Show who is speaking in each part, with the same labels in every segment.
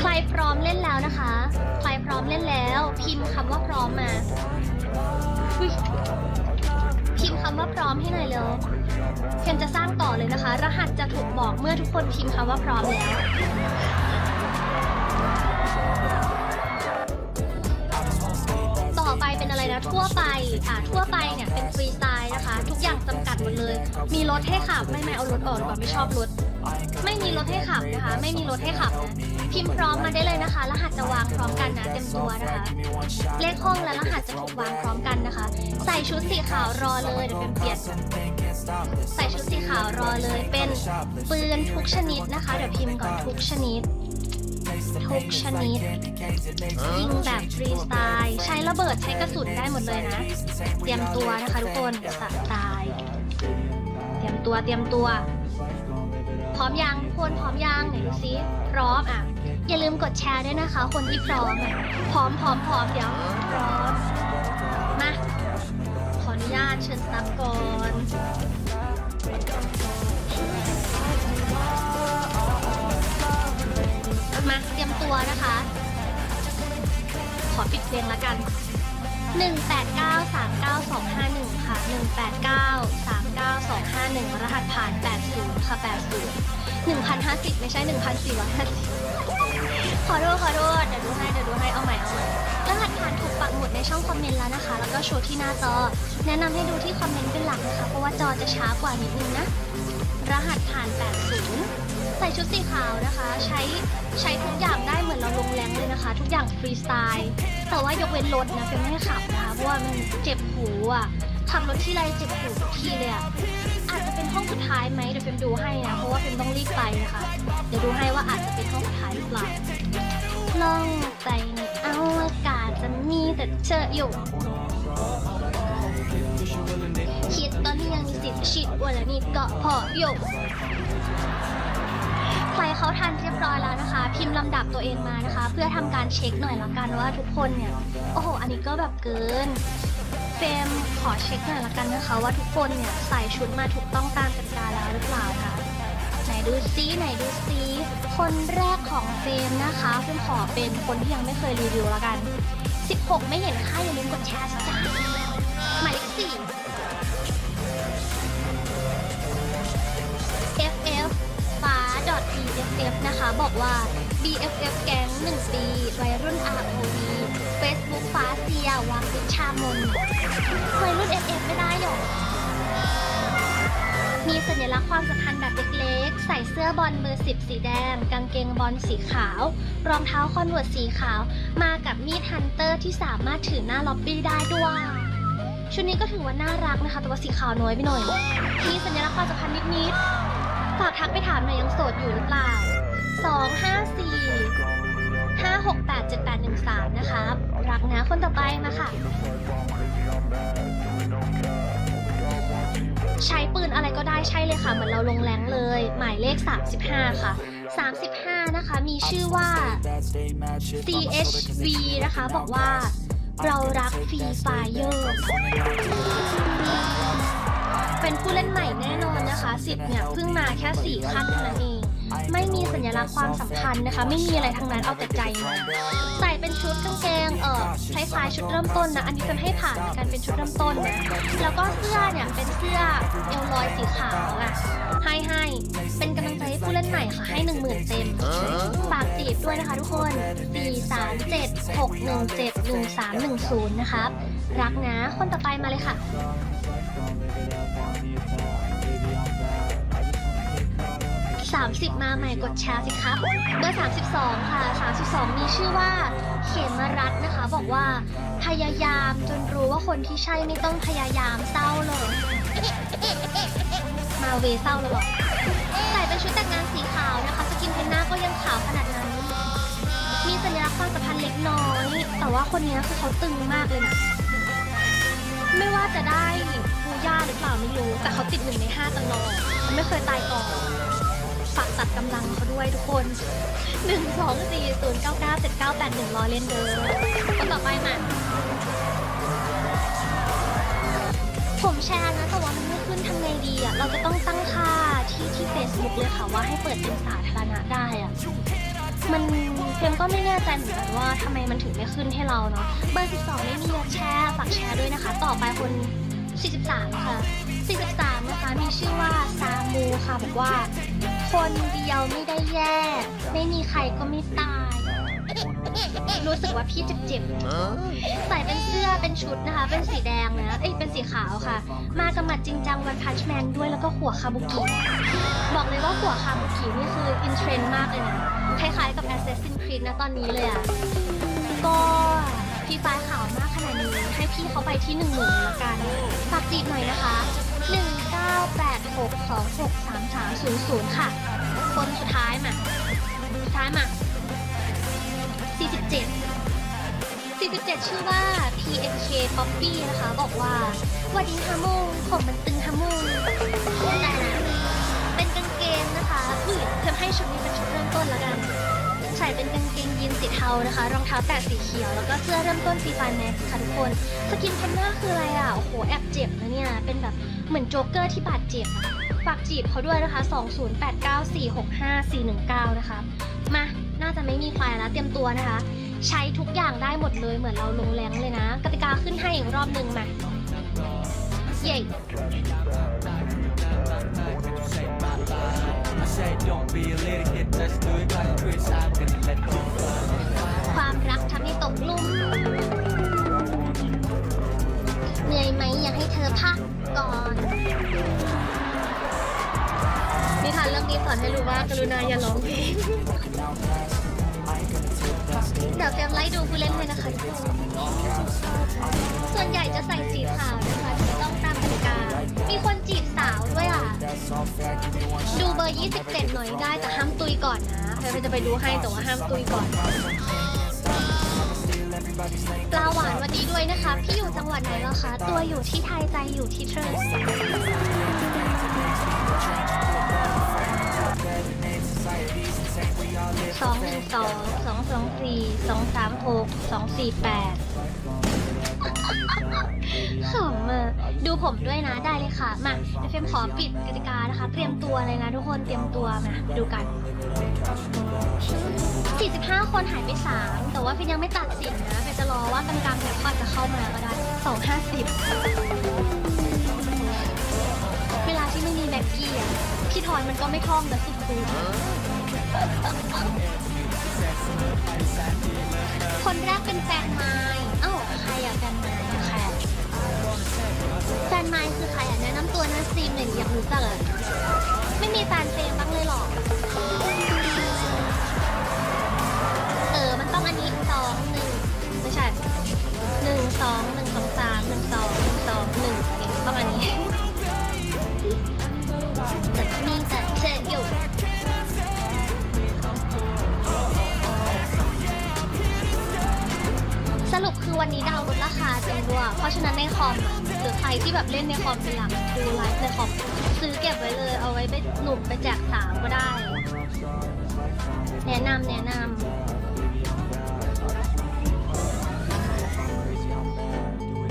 Speaker 1: ใครพร้อมเล่นแล้วนะคะ ใครพร้อมเล่นแล้ว พิมพ์คำว่าพร้อมมา พิมพ์คำว่าพร้อมให้หน่อยเร็วเพียงจะสร้างต่อเลยนะคะ รหัสจะถูกบอกเมื่อทุกคนพิมพ์คำว่าพร้อมแล้วต่อไปเป็นอะไรนะทั่วไปอ่าทั่วไปเนี่ยเป็นฟรีสไตล์นะคะ ทุกอย่างจำกัดหมดเลย มีรถให้ขับไม่ไม่เอารถออกดีกว่าไม่ชอบรถไม่มีรถให้ขับนะคะ ไม่มีรถให้ขับนะ พิมพ์พร้อมมาได้เลยนะคะ รหัสจะวางพร้อมกันนะเต็มตัวนะคะเลขห้องและรหัสจะถูกวางพร้อมกันนะคะ ใส่ชุดสีขาวรอเลยเดี๋ยวเป็นเปลี่ยนใส่ชุดสีขาวรอเลยเป็นปืนทุกชนิดนะคะ เดี๋ยวพิมพ์ก่อนทุกชนิดทุกชนิดยิงแบบฟรีสไตล์ใช้ระเบิดใช้กระสุนได้หมดเลยนะ เตรียมตัวนะคะทุกคนสไตล์เตรียมตัวเตรียมตัว พร้อมยังทุกคนพร้อมยังไหนดูซิพร้อมอะ อย่าลืมกดแชร์ด้วยนะคะ คนที่พร้อมอะพร้อมพร้อมพร้อมเดี๋ยวพร้อมมา ขออนุญาตเชิญสตัฟก่อนมาเตรียมตัวนะคะ ขอปิดเพลงแล้วกัน 189-39251 ค่ะ 189-39251 รหัสผ่าน 80 ค่ะ 80 1,050 ไม่ใช่ 1,450 ขอโทษขอโทษเดี๋ยวดูให้เดี๋ยวดูให้เอาใหม่เอาใหม่รหัสผ่านถูกปักหมุดในช่องคอมเมนต์แล้วนะคะ แล้วก็โชว์ที่หน้าจอ แนะนำให้ดูที่คอมเมนต์เป็นหลักนะคะ เพราะว่าจอจะช้ากว่านิดนึงนะ รหัสผ่าน 80 ใส่ชุดสีขาวนะคะ ใช้ใช้ทุกอย่างได้เหมือนเราลงแรงเลยนะคะ ทุกอย่างฟรีสไตล์ แต่ว่ายกเว้นรถนะเฟมไม่ให้ขับนะคะเพราะว่ามันเจ็บหูอะขับรถที่ไรเจ็บหูทุกทีเลยอะอาจจะเป็นห้องสุดท้ายไหมเดี๋ยวเฟมดูให้นะเพราะว่าเฟมต้องรีบไปนะคะ เดี๋ยวดูให้ว่าอาจจะเป็นห้องสุดท้ายหรือเปล่า ล่องใจในอวกาศจะมีแต่เธออยู่ คิดตอนนี้ยังมีสิทธิ์ชิดวันละนี้ก็พออยู่ใครเขาทันเรียบร้อยแล้วนะคะ พิมพ์ลำดับตัวเองมานะคะ เพื่อทำการเช็คหน่อยละกันว่าทุกคนเนี่ย โอ้โห อันนี้ก็แบบเกินเฟรมขอเช็คหน่อยละกันนะคะ ว่าทุกคนเนี่ยใส่ชุดมาถูกต้องตามกติกาแล้วหรือเปล่าค่ะ ดูซิไหนดูซิคนแรกของเฟรมนะคะเฟรมขอเป็นคนที่ยังไม่เคยรีวิวแล้วกัน 16 ไม่เห็นค่าอย่าลืมกดแชร์จ้าหมายเลขสี่ ff ฟ้า .bff นะคะ บอกว่า bff แก๊ง1ปีวัยรุ่น ROV Facebook ฟ้าเซียวางวิชามนวัยรุ่น ff ไม่ได้หรอ มีสัญลักษณ์ความสัมพันธ์แบบเล็กๆ ใส่เสื้อบอลเบอร์10สีแดง กางเกงบอลสีขาว รองเท้าคอนเวิร์ตสีขาว มากับมีดฮันเตอร์ที่สามารถถือหน้าล็อบบี้ได้ด้วย ชุดนี้ก็ถือว่าน่ารักนะคะ แต่ว่าสีขาวน้อยไปหน่อย มีสัญลักษณ์ความสัมพันธ์นิดๆ ฝากทักไปถามหน่อยยังโสดอยู่หรือเปล่า 2 5 4 5 6 8 7 8 1 3 นะคะรักนะคนต่อไปมาค่ะ ใช้ปืนอะไรก็ได้ใช่เลยค่ะ เหมือนเราลงแรงเลย หมายเลข 35 ค่ะ 35 นะคะ มีชื่อว่า CHV นะคะ บอกว่าเรารักฟรีไฟเยอร์เป็นผู้เล่นใหม่แน่นอนนะคะสิบเนี่ย เพิ่งมาแค่ 4 ขั้นเท่านั้นเอง ไม่มีสัญลักษณ์ความสำคัญนะคะ ไม่มีอะไรทั้งนั้นเอาแต่ใจมาใส่เป็นชุดกางเกงเออคล้ายๆชุดเริ่มต้นนะอันนี้เป็นให้ผ่านในการเป็นชุดเริ่มต้นนะแล้วก็เสื้อเนี่ยเป็นเสื้อเอลลอยสีขาวอะให้ให้เป็นกำลังใจให้ผู้เล่นใหม่ค่ะให้หนึ่งหมื่นเต็มฝากจีบด้วยนะคะทุกคน4 3 7 6 1 7 1 3 1 0 นะครับ รักนะคนต่อไปมาเลยค่ะ 30 มาใหม่กดแชร์สิครับเบอร์32 ค่ะ 32 มีชื่อว่าเขมรัตนะคะ บอกว่า พยายามจนรู้ว่าคนที่ใช่ไม่ต้องพยายามเศร้าเลย มาเวเศร้าเลยเหรอใส่เป็นชุดแต่งงานสีขาวนะคะ สกินเพนหน้าก็ยังขาวขนาดนั้น มีสัญลักษณ์ความสัมพันธ์เล็กน้อย แต่ว่าคนนี้คือเขาตึงมากเลยนะ ไม่ว่าจะได้ฟูย่าหรือเปล่าไม่รู้ แต่เขาติดหนึ่งในห้าตลอดเขาไม่เคยตายก่อน ฝากตัดกำลังเขาด้วยทุกคน 1 2 4 0 9 9 7 9 8 1รอเล่นเด้อคนต่อไปมาผมแชร์นะแต่ว่ามันไม่ขึ้นทำไงดีอะ เราจะต้องตั้งค่าที่ที่ Facebook เลยค่ะว่าให้เปิดเป็นสาธารณะได้อะ มันเฟมก็ไม่แน่ใจเหมือนกันว่าทำไมมันถึงไม่ขึ้นให้เราเนาะ เบอร์ 12 ไม่มียกแชร์ฝากแชร์ด้วยนะคะ ต่อไปคน 43 ค่ะ 43 นะคะมีชื่อว่าซามูค่ะบอกว่า คนเดียวไม่ได้แย่ ไม่มีใครก็ไม่ตาย รู้สึกว่าพี่เจ็บๆใส่เป็นเสื้อเป็นชุดนะคะ เป็นสีแดงนะเอ้ยเป็นสีขาวค่ะ มากับหมัดจริงจังวันพัชแมนด้วยแล้วก็หัวคาบุกิบอกเลยว่าหัวคาบุกินี่คืออินเทรนด์มากเลยนะ คล้ายๆกับ Assassin's Creed นะตอนนี้เลยอะก็พี่ฟ้าขาวมากขนาดนี้ให้พี่เขาไปที่หนึ่งหมื่นละกันฝากจีบหน่อยนะคะหนึ่ง 986263300 ค่ะ คนสุดท้ายมาสุดท้ายมา 47 47 ชื่อว่า PNK Poppy นะคะ บอกว่าวัสดีฮามุงผมมันตึงฮามุงแต่เป็นกางเกงนะคะอุ้ยเพิ่มให้ชุดนี้เป็นชุดเริ่มต้นแล้วกัน ใส่เป็นกางเกงยีนสีเทานะคะ รองเท้าแตะสีเขียว แล้วก็เสื้อเริ่มต้นฟีฟายแม็กค่ะทุกคน สกินแพนด้าคืออะไรอะ โอ้โห แอบเจ็บนะเนี่ย เป็นแบบ เหมือนโจ๊กเกอร์ที่บาดเจ็บฝากจีบเขาด้วยนะคะ 2089465419 นะคะ มา น่าจะไม่มีใครแล้วเตรียมตัวนะคะ ใช้ทุกอย่างได้หมดเลยเหมือนเราลงแรงเลยนะ กติกาขึ้นให้อีกรอบหนึ่งมา เย่ ความรักทำให้ตกหลุมเหนื่อยไหมอยากให้เธอพัก ก่อน นิทานเรื่องนี้สอนให้รู้ว่ากรุณาอย่าร้องเพลงเดี๋ยวเฟมไล่ดูผู้เล่นเลยนะคะทุกคนส่วนใหญ่จะใส่สีขาวนะคะที่ต้องตามกติกา มีคนจีบสาวด้วยอะ ดูเบอร์ 27 หน่อยได้แต่ห้ามตุยก่อนนะเฟรมจะไปดูให้แต่ว่าห้ามตุยก่อน ปลาหวานวันนี้ด้วยนะคะ พี่อยู่จังหวัดไหนแล้วคะ ตัวอยู่ที่ไทยใจอยู่ที่เทรสสองหนึ่งสองสองสองสี่สองสามหกสองสี่แปดขำอะดูผมด้วยนะได้เลยค่ะ มาเดี๋ยวเฟมขอปิดกติกานะคะ เตรียมตัวเลยนะทุกคนเตรียมตัวมาดูกัน 45 คนหายไป 3 แต่ว่าเฟนยังไม่ตัดสินนะเฟนจะรอว่ากลางๆเนี่าอาจจะเข้ามาก็ได้ 250 เวลาที่ไม่มีแบ็กกี้อะพี่ทอยมันก็ไม่คล่องนะสุดคูคนแรกเป็นแฟนไม้เอ้าใครอะแฟนไม้อะใครอะแฟนไม้คือใครอะแนะนำตัวนะซีมหนึ่งอยากรู้จักอะ ไม่มีแฟนเฟรมบ้างเลยหรอ เออ มันต้องอันนี้สองหนึ่งไม่ใช่หนึ่งสองหนึ่งสองสามหนึ่งสองหนึ่งสองหนึ่งต้องอันนี้แต่มีแต่เธออยู่สรุปคือวันนี้ดาวรา คาจริงด้วย เพราะฉะนั้นในคอมอะหรือใครที่แบบเล่นในคอมเป็นหลักดูไลฟ์ในคอมซื้อเก็บไว้เลย เอาไว้ไปหนุ่มไปแจกสาวก็ได้ แนะนำแนะนำ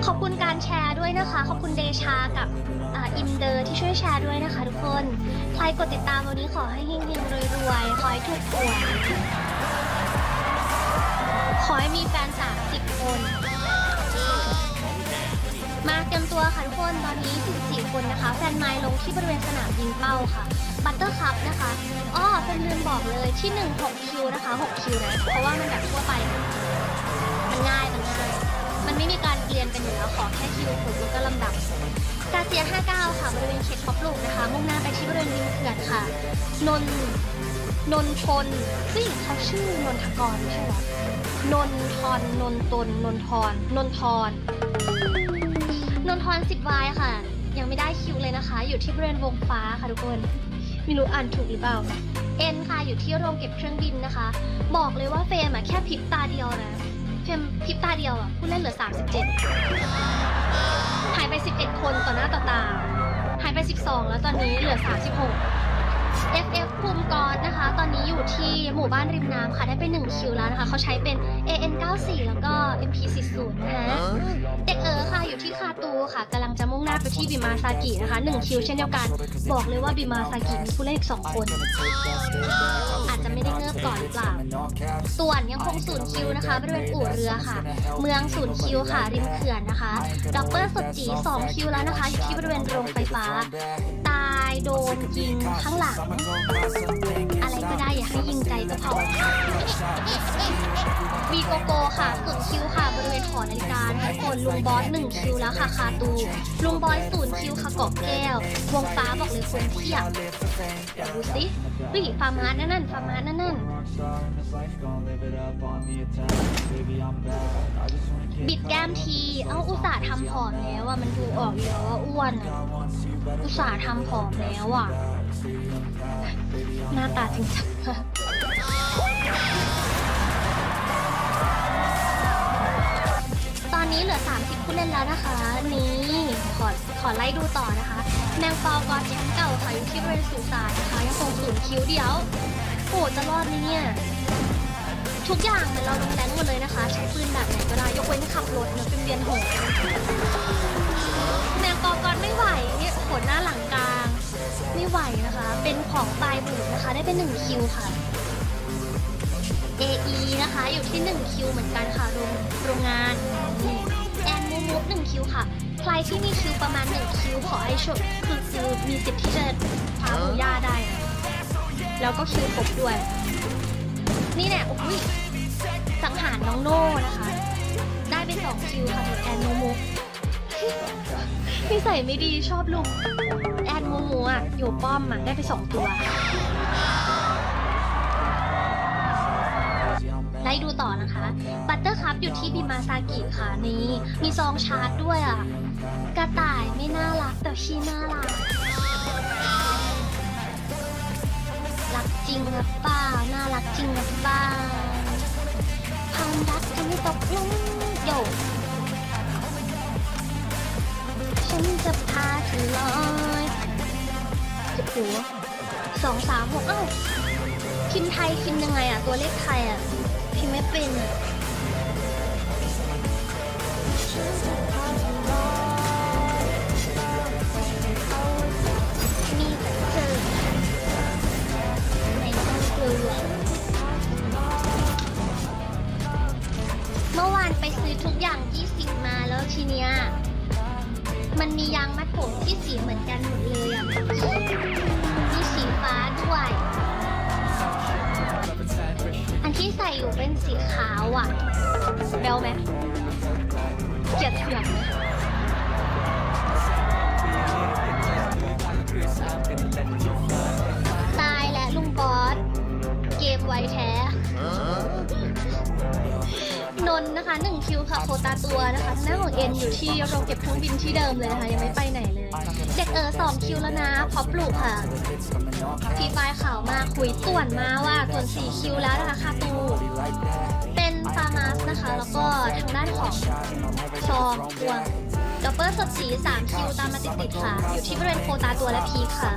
Speaker 1: ขอบคุณการแชร์ด้วยนะคะ ขอบคุณเดชากับอาอิมเดอร์ที่ช่วยแชร์ด้วยนะคะทุกคน ใครกดติดตามวันนี้ขอให้เฮงๆรวยๆ ขอให้ถูกหวยขอให้มีแฟน 30 คน มาเตรียมตัวค่ะทุกคนตอนนี้44คนนะคะ แฟนไม้ลงที่บริเวณสนามยิงเป้าค่ะ บัตเตอร์คัพนะคะอ้อเป็นลืมบอกเลยที่1 6คิวนะคะ6คิวนะเพราะว่ามันแบบทั่วไป มันง่ายมันง่ายมันไม่มีการเรียนกันอยู่แล้วขอแค่คิวถูกแล้วก็ลำดับกาเซีย59 ค่ะบริเวณเขตท็อปลูกนะคะ มุ่งหน้าไปที่บริเวณริมเขื่อนค่ะ นนนนทนเฮ้ยเขาชื่อนนทกรใช่เหรอนนทอนนนตนนนทรนนทรน นนทรสิบวายค่ะ ยังไม่ได้คิวเลยนะคะ อยู่ที่บริเวณวงฟ้าค่ะทุกคนไม่รู้อ่านถูกหรือเปล่าเอ็นค่ะอยู่ที่โรงเก็บเครื่องบินนะคะ บอกเลยว่าเฟรมอะแค่พริบตาเดียวนะเฟรมพริบตาเดียวอะผู้เล่นเหลือ 37 หายไป 11 คนต่อหน้าต่อตา หายไป 12 แล้วตอนนี้เหลือ 36 FF ภูมิกรนะคะ ตอนนี้อยู่ที่หมู่บ้านริมน้ำค่ะได้ไป 1คิวแล้วนะคะ เขาใช้เป็น AN94 แล้วก็ MP40 นะคะเด็กเอ๋อค่ะอยู่ที่คาตูค่ะกำลังจะมุ่งหน้าไปที่บิมาซากินะคะ1คิวเช่นเดียวกัน บอกเลยว่าบิมาซากิมีผู้เล่นอีกสองคน อาจจะไม่ได้เงิบก่อนหรือเปล่า ส่วนยังคงศูนย์คิวนะคะบริเวณอู่เรือค่ะ เมืองศูนย์คิวค่ะ ริมเขื่อนนะคะด็อปเปอร์สดจี2คิวแล้วนะคะ อยู่ที่บริเวณโรงไฟฟ้า ตายโดนยิงข้างหลังอะไร ก็ได้อย่าให้ยิงใจก็พอวีโกโก้ค่ะศูนย์คิวค่ะ บริเวณหอนาฬิกานะคะทุกคนลุงบอส1คิวแล้วค่ะคาตู ลุงบอยศูนย์คิวค่ะกาะแก้ว วงฟ้าบอกเลยคนเทียบดูสิเฮ้ยฟาร์มานั่นนั่นฟาร์มานั่นนั่นบิดแก้มที เอ้าอุตส่าห์ทำผอมแล้วอะมันดูออกอยู่แล้วว่าอ้วนอะอุตส่าห์ทำผอมแล้วอะ หน้าตาจริงจังมากตอนนี้เหลือ 30 ผู้เล่นแล้วนะคะ นี่ขอขอไล่ดูต่อนะคะ แมงปอกอดแชมป์เก่าค่ะอยู่ที่บริเวณสุสานนะคะยังคงศูนคิ้วเดียวโอ้จะรอดไหมเนี่ย ทุกอย่างเหมือนเราลงแรงหมดเลยนะคะใช้ปืนแบบไหนก็ได้ยกเว้นขับรถเนอะเป็นเวียนหงแมงปอกรไม่ไหวเนี่ยขนหน้าหลังกลาง ไม่ไหวนะคะ เป็นของปลายบูดนะคะ ได้เป็นหนึ่งคิวค่ะ AE นะคะ อยู่ที่หนึ่งคิวเหมือนกันค่ะโรงโรงงานแอนมูมูฟหนึ่งคิวค่ะ ใครที่มีคิวประมาณหนึ่งคิวขอให้ชคคือคือมีสิทธิ์ที่จะพาบูย่าได้นะแล้วก็คิวครบด้วย นี่แน่โอ้ยสังหารน้องโน่นะคะ ได้เป็นสองคิวค่ะแอนโมโมนิสัยไม่ดีชอบลุม อนโมโมอะ อยู่ป้อมอะ ได้ไปสองตัว ไล่ดูต่อนะคะ บัตเตอร์คัพอยู่ที่บิมาซากิค่ะนี่มีซองชาร์จด้วยอะ กระต่ายไม่น่ารัก แต่ชีน่ารัก รักจริงหรือเปล่าน่ารักจริงหรือเปล่าความรักจะไม่ตกลงโยฉันจะพาเธอลอย จะหัวสองสามหกเอ้าพิมพ์ไทยพิมพ์ยังไงอะตัวเลขไทยอะพิมพ์ไม่เป็นอะมีแต่เธอในห้องครัวเมื่อวานไปซื้อทุกอย่าง20มาแล้วทีเนี้ยมันมียางมัด ผมที่สีเหมือนกันหมดเลยอะมีสีฟ้าด้วย อันที่ใส่อยู่เป็นสีขาวอะเบลไหมเกลียดเถื่อนไหมตายและลุงบอส เกมไวแท้ นนนะคะหนึ่งคิวค่ะโคตาตัวนะคะทางด้านของเอ็นอยู่ที่โรงเก็บเครื่องบินที่เดิมเลยนะคะยังไม่ไปไหนเลย เด็กเออสองคิวแล้วนะพอปลูกค่ะฟีไฟล์ข่าวมาคุยต่วนมาว่าต่วนสี่คิวแล้วนะคะคาตูเป็นฟาร์มาสนะคะ แล้วก็ทางด้านของซองพวงดับเบิลสดสี3คิวตามมาติดๆค่ะ อยู่ที่บริเวณโคตาตัวและพีค่ะ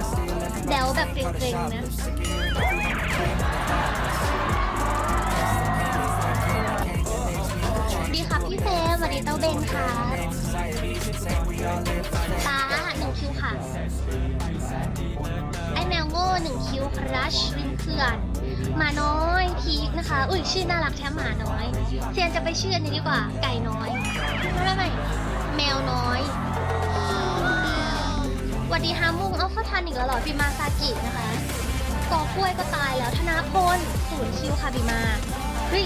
Speaker 1: แดวแบบเกรงๆนะ เบนค่ะตาหนึ่งคิวค่ะ ไอแมวโง่หนึ่งคิวครัชริมเขื่อนหมาน้อยพีคนะคะ อุ้ยชื่อน่ารักแท้หมาน้อยเซียนจะไปชื่ออันนี้ดีกว่า ไก่น้อยไม่ไม่ไม่แมวน้อยวัสดีฮามุงเอาเข้าทันอีกแล้วหรอบิมาซากินะคะกอกล้วยก็ตายแล้วธนาพลศูนย์คิวค่ะบิมาเฮ้ย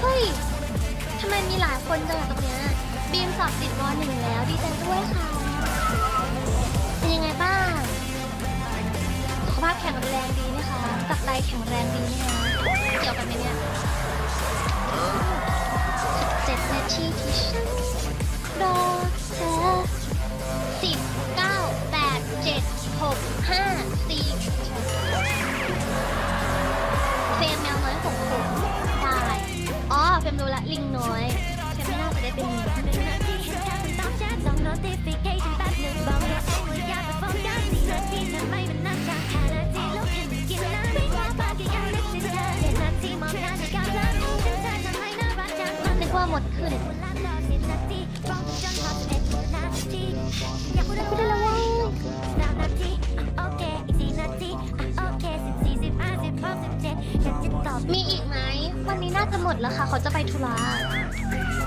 Speaker 1: เฮ้ยทำไมมีหลายคนจังตรงเนี้ย บีมสอบติดมหนึ่งแล้วดีใจด้วยค่ะ เป็นยังไงบ้างสุขภาพแข็งแรงดีไหมคะตับไตแข็งแรงดีไหมคะเกี่ยวกันไหมเนี่ย วันนี้น่าจะ
Speaker 2: หม
Speaker 1: ดแล้วค่ะ เขาจะไปธุระ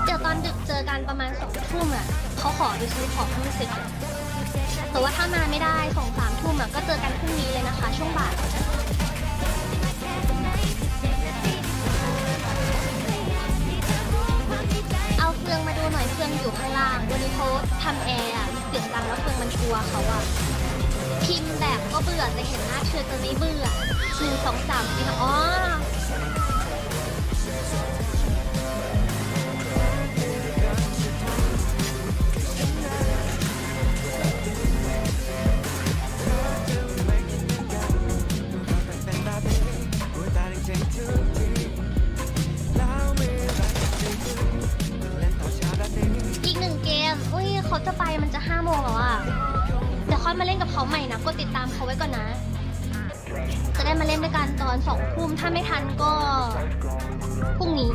Speaker 1: เดี๋ยวตอนดึกเจอกันประมาณสองทุ่มอะเขาขอไปซื้อของให้มันเสร็จแต่ว่าถ้ามาไม่ได้สองสามทุ่มอะก็เจอกันพรุ่งนี้เลยนะคะ ช่วงบ่ายเอาเฟืองมาดูหน่อยเฟืองอยู่ข้างล่างวันนี้เขาทำแอร์อะเสียงดังแล้วเฟืองมันกลัวเขาอะพิมพ์แบบก็เบื่อแต่เห็นหน้าเธอจะไม่เบื่อหนึ่งสองสามสี่อ๋อ ไว้ก่อนนะ จะได้มาเล่นด้วยกันตอนสองทุ่มถ้าไม่ทันก็พรุ่งนี้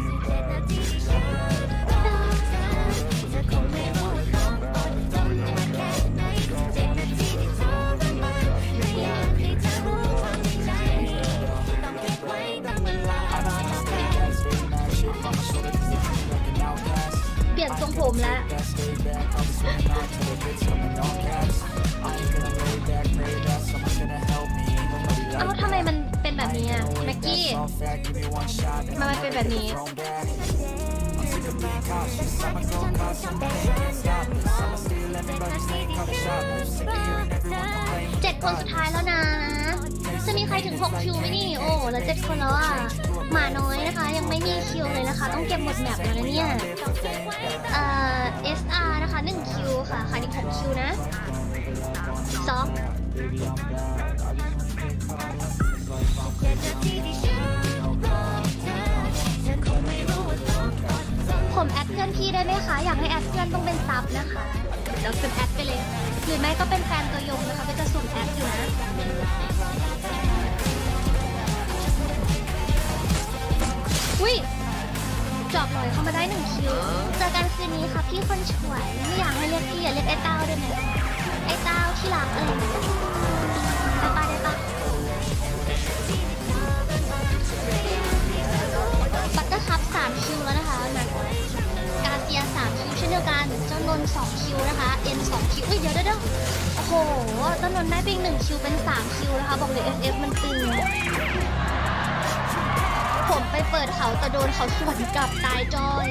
Speaker 1: เปลี่ยนทรงผมแล้ว กกี้ทำไมมันเป็นแบบนี้ เจ็ดคนสุดท้ายแล้วนะ จะมีใครถึง 6 คิวไหมนี่ โอ้แล้วเจ็ดคนแล้วอะ หมาน้อยนะคะ ยังไม่มีคิวเลยนะคะ ต้องเก็บหมดแมปแล้วนะเนี่ย เอ่อ SR นะคะ 1 คิวค่ะขาดอีก6คิวนะส องผมแอดเพื่อนพี่ได้ไหมคะ อยากให้แอดเพื่อนต้องเป็นซับนะคะเดี๋ยวเป็นแอดไปเลย หรือไม่ก็เป็นแฟนตัวยงนะคะก็จะสุ่มแอดอยู่นะอุ้ยจอบหน่อยเข้ามาได้หนึ่งคิวเจอกันคืนนี้ค่ะพี่คนช่วยไม่อยากให้เรียกพี่อย่าเรียกไอ้เต้าได้ไหมไอ้เต้าที่รักอะไรอย่างเงี้ย ดียวกันนนท์สองคิวนะคะเอ็นสองคิวเอ้ยเดี๋ยวเดี๋ยวเดี๋ยวโอ้โหเจ้านนท์ได้ไปอีกหนึ่งคิวเป็นสามคิวนะคะบอกเลย FF มันตึงผมไปเปิดเขาแต่โดนเขาสวนกลับตายจอย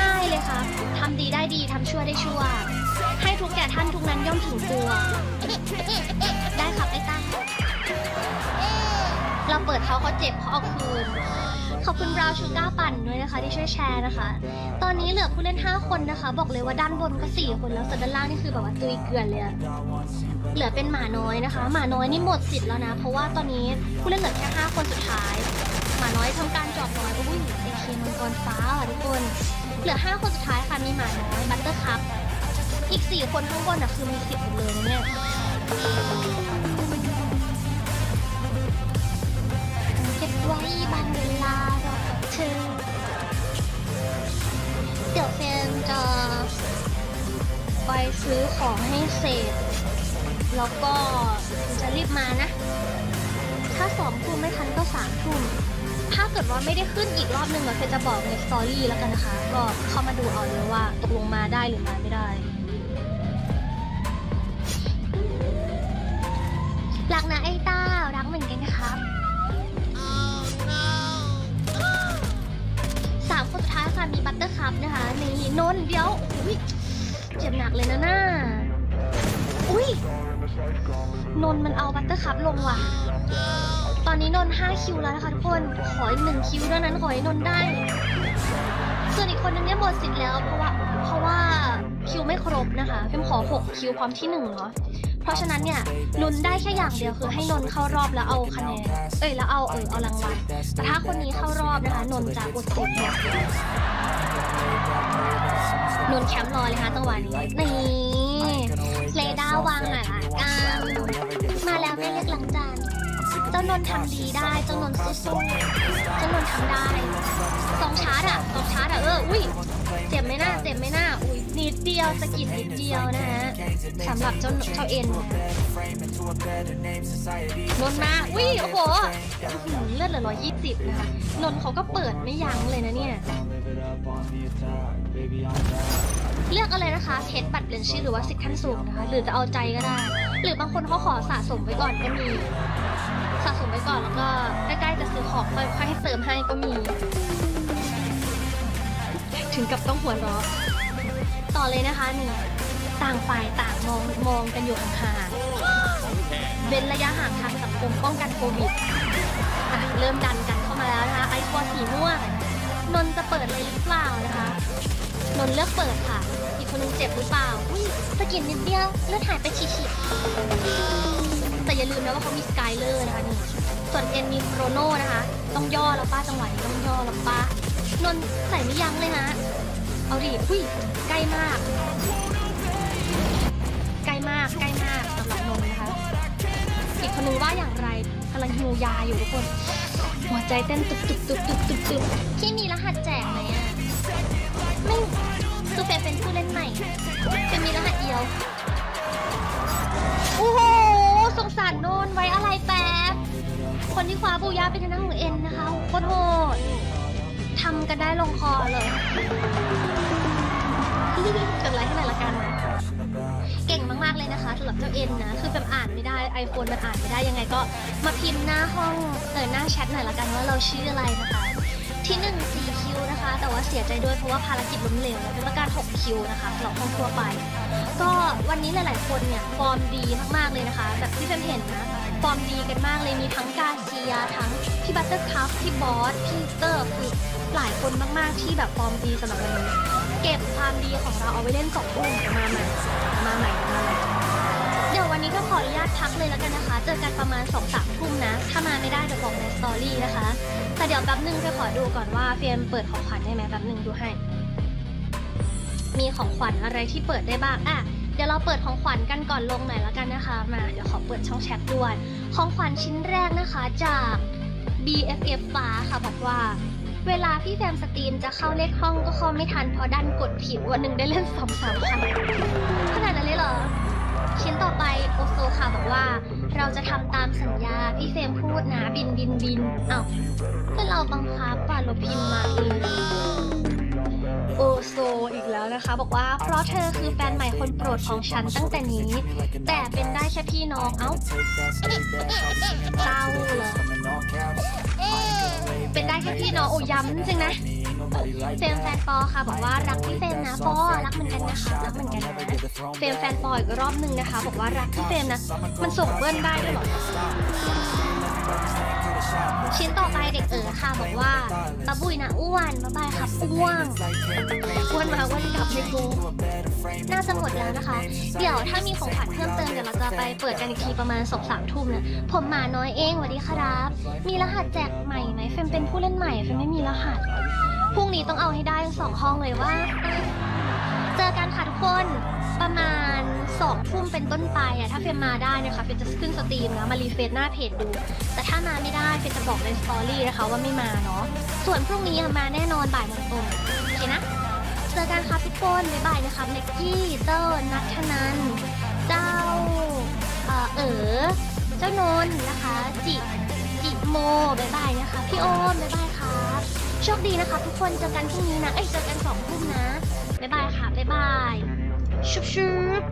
Speaker 1: ง่ายๆเลยครับทำดีได้ดีทำชั่วได้ชั่ว ให้ทุกแก่ท่านทุกนั้นย่อมถึงตัว ได้ครับไอ้ตั้ง เราเปิดเขาเขาเจ็บเขาเอาคืน ขอบคุณบราวชูก้าปั่นด้วยนะคะ ที่ช่วยแชร์นะคะ ตอนนี้เหลือผู้เล่น 5 คนนะคะ บอกเลยว่าด้านบนก็ 4 คนแล้วส่วนด้านล่างนี่คือแบบว่าตุยเกลือนเลยอะเหลือเป็นหมาน้อยนะคะ หมาน้อยนี่หมดสิทธิ์แล้วนะ เพราะว่าตอนนี้ผู้เล่นเหลือแค่ 5 คนสุดท้าย หมาน้อยทำการจอบน้อยอุ้ยไอเคมังกรฟ้าอะทุกคน เหลือ 5 คนสุดท้ายค่ะมีหมาน้อยบัตเตอร์คัพอีก 4 คนข้างบนอะคือมีสิทธิ์หมดเลยเนี่ย เก็บไว้บางเวลารอเธอเดี๋ยวเฟนจะไปซื้อของให้เสร็จ แล้วก็จะรีบมานะ ถ้าสองทุ่มไม่ทันก็สามทุ่ม ถ้าเกิดว่าไม่ได้ขึ้นอีกรอบนึงเฟยจะบอกในสตอรี่แล้วกันนะคะ ก็เข้ามาดูเอาเลยว่าตกลงมาได้หรือมาไม่ได้ ค่ะ มีบัตเตอร์คัพนะคะนี่นนเดี๋ยวอุ้ยเจ็บหนักเลยนะหน้าอุ้ยนนมันเอาบัตเตอร์คัพลงว่ะ ตอนนี้นน5คิวแล้วนะคะทุกคน ขออีกหนึ่งคิวเท่านั้นขอให้นนได้ ส่วนอีกคนนึงเนี่ยหมดสิทธิ์แล้วเพราะว่าเพราะว่าคิวไม่ครบนะคะ เพิ่มขอ 6 คิวพร้อมที่1เนาะ เพราะฉะนั้นเนี่ยลุ้นได้แค่อย่างเดียวคือให้นนท์เข้ารอบแล้วเอาคะแนน เอ้ยแล้วเอาเออเอารางวัล แต่ถ้าคนนี้เข้ารอบนะคะนนท์จะอดสิทธิ์เนี่ยนนท์แคมป์รอเลยค่ะจังหวะนี้ นี่เลด้าวางหน่อยละกันมาแล้วไม่เรียกหลังจานเจ้านนท์ทำดีได้ เจ้านนท์สู้ๆเจ้านนท์ทำได้ซองชาร์จอะซองชาร์จอะเออ อุ้ย เจ็บไหมหน้าเจ็บไหมหน้าอุ้ยนิดเดียวสะกิดนิดเดียวนะฮะสำหรับเจ้าเจ้าเอ็นนะนนท์มาอุ้ยโอ้โหเลือดเหลือร้อยยี่สิบนะคะนนท์เขาก็เปิดไม่ยั้งเลยนะเนี่ยเลือกอะไรนะคะเพชรบัตรเรียนชื่อหรือว่าสิทธิ์ขั้นสูงนะคะ หรือจะเอาใจก็ได้ หรือบางคนเขาขอสะสมไว้ก่อนก็มี สะสมไว้ก่อนแล้วก็ใกล้ๆจะซื้อของค่อยค่อยให้เติมให้ก็มี ถึงกับต้องหัวเราะต่อเลยนะคะหนึ่งต่างฝ่ายต่างมองมองกันอยู่ห่างๆเว้นระยะห่างทางสังคมป้องกันโควิดอะเริ่มดันกันเข้ามาแล้วนะคะ ไอซ์บอลสีม่วงนนท์จะเปิดเลยหรือเปล่านะคะ นนท์เลือกเปิดค่ะ อีกคนนึงเจ็บหรือเปล่าอุ้ยสะกิดนิดเดียวเลือดหายไปฉีดๆแต่อย่าลืมนะว่าเขามีสกายเลอร์นะคะนี่ส่วนเอ็นมีโครโนนะคะ ต้องย่อแล้วป้าจังหวะนี้ต้องย่อแล้วป้า นนใส่ไม่ยั้งเลยนะ เอาดิอุ้ยใกล้มาก ใกล้มาก ใกล้มากสำหรับนนนะคะ อีกคนนึงว่าอย่างไรกำลังฮิวยาอยู่ทุกคน หัวใจเต้นตุบตุบตุบตุบตุบตุบที่มีรหัสแจกไหมอะ ไม่คือเฟนเป็นผู้เล่นใหม่เป็นมีรหัสเดียว โอ้โห สงสารนนไว้อะไรแป๊บ คนที่คว้าบูยาเป็นทางด้านของเอ็นนะคะโคตรโหดำกันได้ลงคอเลยกดไลค์ให้หน่อยละกันนะเก่งมากๆเลยนะคะสำหรับเจ้าเอ็นนะ คือแบบอ่านไม่ได้ iPhone มันอ่านไม่ได้ยังไงก็มาพิมพ์หน้าห้องเออหน้าแชทหน่อยละกันว่าเราชื่ออะไรนะคะ ที่1 4คิวนะคะ แต่ว่าเสียใจด้วยเพราะว่าภารกิจล้มเหลวเป็นประกาศ6คิวนะคะสำหรับห้องทั่วไป ก็วันนี้หลายๆคนเนี่ยฟอร์มดีมากๆเลยนะคะ แบบที่เฟมเห็นนะ ฟอร์มดีกันมากเลยมีทั้งกาเซียทั้ง พี่บัตเตอร์คัพพี่บอส พี่เตอร์คือหลายคนมาก ๆ ที่แบบฟอร์มดีสำหรับวันนี้เก็บความดีของเราเอาไว้เล่นสองทุ่มมาใหม่มาใหม่มาใหม่เดี๋ยววันนี้ก็ขออนุญาตพักเลยแล้วกันนะคะ เจอกันประมาณ2อสามทุ่มนะ ถ้ามาไม่ได้เดี๋ยวบอกในสตอรี่นะคะ แต่เดี๋ยวแป๊บนึงไปขอดูก่อนว่าเฟียมเปิดของขวัญได้ไหมแป๊บนึงดูให้ มีของขวัญอะไรที่เปิดได้บ้างอะเดี๋ยวเราเปิดของขวัญกันก่อนลงหน่อยแล้วกันนะคะ มาเดี๋ยวขอเปิดช่องแชทด้วยของขวัญชิ้นแรกนะคะจาก BFF ฟ้าค่ะบอกว่า เวลาพี่แฟมสตรีมจะเข้าเลขห้องก็เข้าไม่ทันเพราะดันกดผิดวันหนึ่งได้เล่นสองสามครั้งขนาดนั้นเลยเหรอ ชิ้นต่อไปโอโซค่ะบอกว่า เราจะทำตามสัญญาพี่เฟรมพูดนะบินบินบินเอ้าก็เราบังคับป่ะเราพิมพ์มาเองโอโซอีกแล้วนะคะ บอกว่าเพราะเธอคือแฟนใหม่คนโปรดของฉันตั้งแต่นี้ แต่เป็นได้แค่พี่น้องเอ้าเศร้าเหรอ เป็นได้แค่พี่เนาะโอ้ย้ำจริงนะเฟรมแฟนปอค่ะบอกว่ารักพี่เฟรมนะปอรักเหมือนกันนะคะรักเหมือนกันนะเฟรมแฟนปออีกรอบหนึ่งนะคะ บอกว่ารักพี่เฟรมนะ มันส่งเบิ้ลได้ด้วยหรอ ชิ้นต่อไปเด็กเอ๋อค่ะบอกว่าตาบุยนะอ้วนบ๊ายบายครับอ้วงอ้วนมาอ้วนกลับในกรุงน่าจะหมดแล้วนะคะ เดี๋ยวถ้ามีของขวัญเพิ่มเติมเดี๋ยวเราจะไปเปิดกันอีกทีประมาณสองสามทุ่มเนี่ยผมหมาน้อยเองสวัสดีครับ มีรหัสแจกใหม่ไหมเฟมเป็นผู้เล่นใหม่เฟมไม่มีรหัสพรุ่งนี้ต้องเอาให้ได้ทั้งสองห้องเลยว่า เจอกันค่ะทุกคน ประมาณสองทุ่มเป็นต้นไปอะถ้าเฟมมาได้นะคะเฟมจะขึ้นสตรีมนะมารีเฟซหน้าเพจดู แต่ถ้ามาไม่ได้เฟมจะบอกในสตอรี่นะคะว่าไม่มาเนาะส่วนพรุ่งนี้อะมาแน่นอนบ่ายโมงตรงโอเคนะเจอกันครับทุกคนบ๊ายบายนะคะเน็กกี้เจ้านัทนันเจ้าเอ่อเอ๋อเจ้านนท์นะคะ จิจิโมบ๊ายบายนะคะพี่โอมบ๊ายบายครับโชคดีนะคะ ทุกคนเจอกันพรุ่งนี้นะเอ้ยเจอกันสองทุ่มนะบ๊ายบายค่ะบ๊ายบาย ชุบ